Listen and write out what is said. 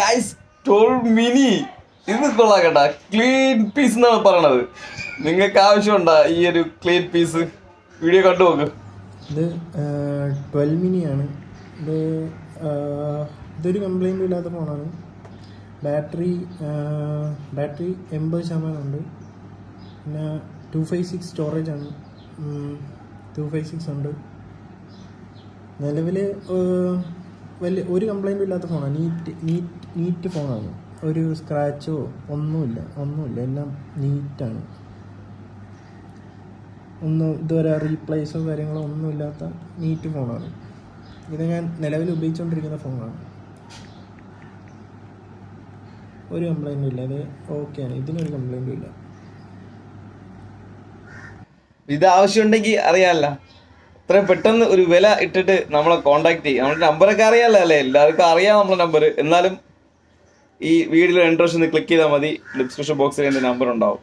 Guys twelve mini ഇത് കൊള്ളാം കേട്ടാ. ക്ലീൻ പീസ് എന്നാണ് പറയണത്. നിങ്ങൾക്ക് ആവശ്യമുണ്ടോ ഈ ഒരു ക്ലീൻ പീസ് വീഡിയോ കണ്ടു നോക്ക്. ഇത് ട്വൽവ് മിനിയാണ് ഇത് ഇതൊരു കംപ്ലൈന്റും ഇല്ലാത്ത ഫോണാണ് ബാറ്ററി ബാറ്ററി എൺപത് ശതമാനം ഉണ്ട്. പിന്നെ ടു ഫൈവ് സിക്സ് സ്റ്റോറേജ് ആണ്. ടു ഫൈവ് സിക്സ് ഉണ്ട്. നിലവിൽ വലിയ ഒരു കംപ്ലൈന്റും ഇല്ലാത്ത ഫോണാണ് നീറ്റ് നീറ്റ് നീറ്റ് ഫോണാണ് ഒരു സ്ക്രാച്ചോ ഒന്നുമില്ല ഒന്നുമില്ല. എല്ലാം നീറ്റാണ് ഒന്നും ഇതുവരെ റീപ്ലേസോ കാര്യങ്ങളോ ഒന്നുമില്ലാത്ത നീറ്റ് ഫോണാണ് ഇത് ഞാൻ നിലവിൽ ഉപയോഗിച്ചുകൊണ്ടിരിക്കുന്ന ഫോണാണ് ഒരു കംപ്ലൈന്റും ഇല്ല. അത് ഓക്കെയാണ് ഇതിനൊരു കംപ്ലൈന്റും ഇല്ല. ഇത് ആവശ്യമുണ്ടെങ്കിൽ അറിയാമല്ല ഇത്രയും പെട്ടെന്ന് ഒരു വില ഇട്ടിട്ട് നമ്മളെ കോണ്ടാക്ട് ചെയ്യും. നമ്മുടെ നമ്പറൊക്കെ അറിയാമല്ലോ അല്ലേ? എല്ലാവർക്കും അറിയാം നമ്മുടെ നമ്പർ എന്നാലും ഈ വീഡിയോയിൽ ഒന്ന് ക്ലിക്ക് ചെയ്താൽ മതി. ഡിസ്ക്രിപ്ഷൻ ബോക്സിൽ എന്റെ നമ്പർ ഉണ്ടാവും.